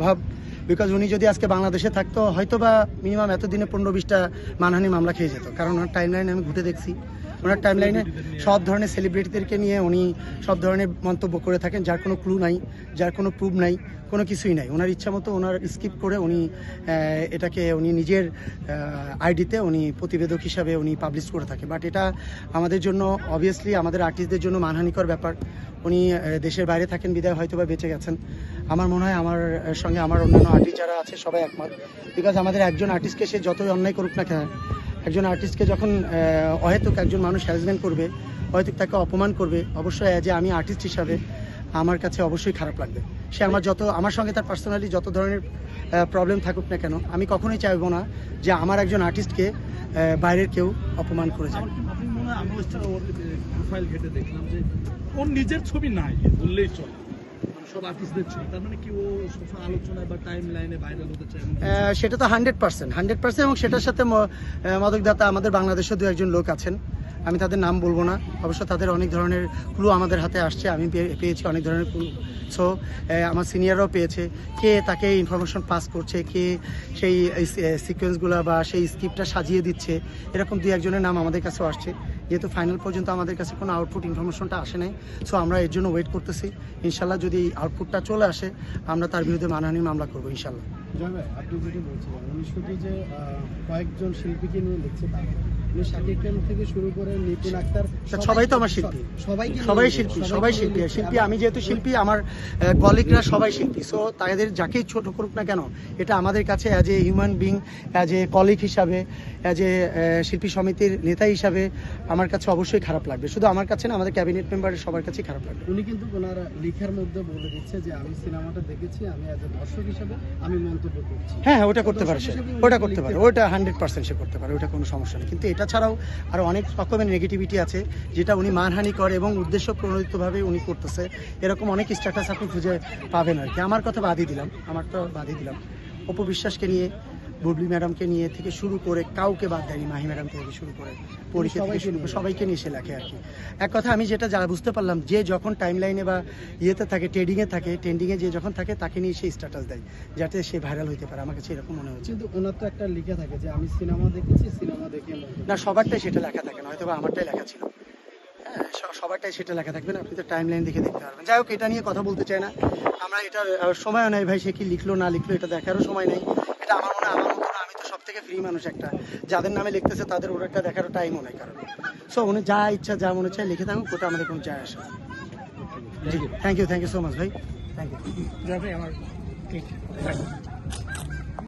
স্বভাব বিকজ উনি যদি আজকে বাংলাদেশে থাকতো হয়তো বা মিনিমাম এতদিনে পনেরো বিশটা মানহানি মামলা খেয়ে যেত। কারণ টাইম লাইন আমি ঘুরে দেখছি। ওনার টাইম লাইনে সব ধরনের সেলিব্রিটিদেরকে নিয়ে উনি সব ধরনের মন্তব্য করে থাকেন যার কোনো ক্লু নাই যার কোনো প্রুফ নাই কোনো কিছুই নাই। ওনার ইচ্ছা মতো ওনার স্কিপ করে উনি এটাকে উনি নিজের আইডিতে উনি প্রতিবেদক হিসাবে উনি পাবলিশ করে থাকে। বাট এটা আমাদের জন্য অবভিয়াসলি আমাদের আর্টিস্টদের জন্য মানহানিকর ব্যাপার। উনি দেশের বাইরে থাকেন বিদায় হয়তো বা বেঁচে গেছেন। আমার মনে হয় আমার সঙ্গে আমার অন্যান্য আর্টিস্ট যারা আছে সবাই একমত। বিকজ আমাদের একজন আর্টিস্টকে সে যতই অন্যায় করুক না কেন একজন আর্টিস্টকে যখন অহেতুক একজন মানুষ হ্যারাসমেন্ট করবে, অহেতুক তাকে অপমান করবে, অবশ্যই যে আমি আর্টিস্ট হিসাবে আমার কাছে অবশ্যই খারাপ লাগবে। সে আমার যত, আমার সঙ্গে তার পার্সোনালি যত ধরনের প্রবলেম থাকুক না কেন, আমি কখনোই চাইব না যে আমার একজন আর্টিস্টকে বাইরের কেউ অপমান করে যায় ওর প্রোফাইল দেখলাম যে ওর নিজের ছবি নাই, বললেই চলে। মানে সেটা তো হান্ড্রেড পার্সেন্ট হান্ড্রেড পার্সেন্ট এবং সেটার সাথে মাদকদাতা আমাদের বাংলাদেশেও দু একজন লোক আছেন। আমি তাদের নাম বলব না। অবশ্য তাদের অনেক ধরনের ক্লু আমাদের হাতে আসছে। আমি পেয়ে- পেয়েছি অনেক ধরনের ক্লু সো আমার সিনিয়ররাও পেয়েছে। কে তাকে ইনফরমেশন পাস করছে? কে সেই সিকোয়েন্সগুলো বা সেই স্ক্রিপ্টটা সাজিয়ে দিচ্ছে? এরকম দু একজনের নাম আমাদের কাছেও আসছে। যেহেতু ফাইনাল পর্যন্ত আমাদের কাছে কোনো আউটপুট ইনফরমেশনটা আসে নাই সো আমরা এর জন্য ওয়েট করতেছি। ইনশাল্লাহ যদি আউটপুটটা চলে আসে, আমরা তার বিরুদ্ধে মানহানি মামলা করব, ইনশাল্লাহ। আপনি যেটি বলছিলেন, উনি শুধু যে কয়েকজন শিল্পীকে নিয়ে লিখছে তা শাকিব খান থেকে শুরু করে নিপুণ আক্তার সবাই তো আমার শিল্পী। সবাইকে নিয়ে সবাই শিল্পী সবাই শিল্পী। শিল্পী আমি যেহেতু শিল্পী আমার কলিগরা সবাই শিল্পী। সো তাদের যাকেই ছোট করুক না কেন এটা আমাদের কাছে as a human being as a colleague হিসাবে অ্যাজ এ শিল্পী সমিতির নেতা হিসাবে আমার কাছে অবশ্যই খারাপ লাগবে। শুধু আমার কাছে না আমাদের ক্যাবিনেট মেম্বারের সবার কাছেই খারাপ লাগবে। উনি কিন্তু ওনার লিখার মধ্যে বলে দিচ্ছে যে আমি সিনেমাটা দেখেছি আমি অ্যাজ এ দর্শক হিসাবে আমি মন্তব্য করছি। হ্যাঁ হ্যাঁ ওটা করতে পারে সে। ওটা করতে পারে। ওটা হান্ড্রেড পার্সেন্ট সে করতে পারে ওটা কোনো সমস্যা নেই। কিন্তু এটা ছাড়াও আরও অনেক রকমের নেগেটিভিটি আছে, যেটা উনি মানহানি করে এবং উদ্দেশ্য প্রণোদিতভাবে উনি করতেছে। এরকম অনেক স্ট্যাটাস আপনি খুঁজে পাবেন আর কি। আমার কথা বাদই দিলাম, আমার তো বাদই দিলাম। অপবিশ্বাসকে নিয়ে বুবলি ম্যাডামকে নিয়ে থেকে শুরু করে কাউকে বাদ দেয়নি মাহি ম্যাডাম থেকে শুরু করে। পরীক্ষা থেকে শুরু করে সবাইকে নিয়ে সে লেখে আর কি। এক কথা আমি যেটা যা বুঝতে পারলাম যে যখন টাইম লাইনে বা ইয়েতে থাকে ট্রেডিংয়ে থাকে ট্রেন্ডিংয়ে যে যখন থাকে তাকে নিয়ে সে স্ট্যাটাস দেয় যাতে সে ভাইরাল হইতে পারে। আমার কাছে এরকম মনে হচ্ছে। কিন্তু ওনার তো একটা লিখে থাকে যে আমি সিনেমা দেখেছি সিনেমা দেখে না সবারটাই সেটা লেখা থাকে না। হয়তো বা আমারটাই লেখা ছিল। হ্যাঁ সবারটাই সেটা লেখা থাকবে না। আপনি তো টাইম লাইন দেখে দেখতে পারবেন। যাই হোক এটা নিয়ে কথা বলতে চাই না। আমরা এটার আহ, সময়ও নাই ভাই সে কি লিখলো না লিখলো এটা দেখারও সময় নেই। এটা আমার মনে আমার মতো আমি তো সব থেকে ফ্রি মানুষ একটা। যাদের নামে লিখতেছে তাদের ওর একটা দেখারও টাইম নাই কারণ সো উনি যা ইচ্ছা যা মনে চায় লিখে থাকুন কোথাও আমাদের কোনো যায় আসে thank you thank you so much ভাই। থ্যাংক ইউ আমার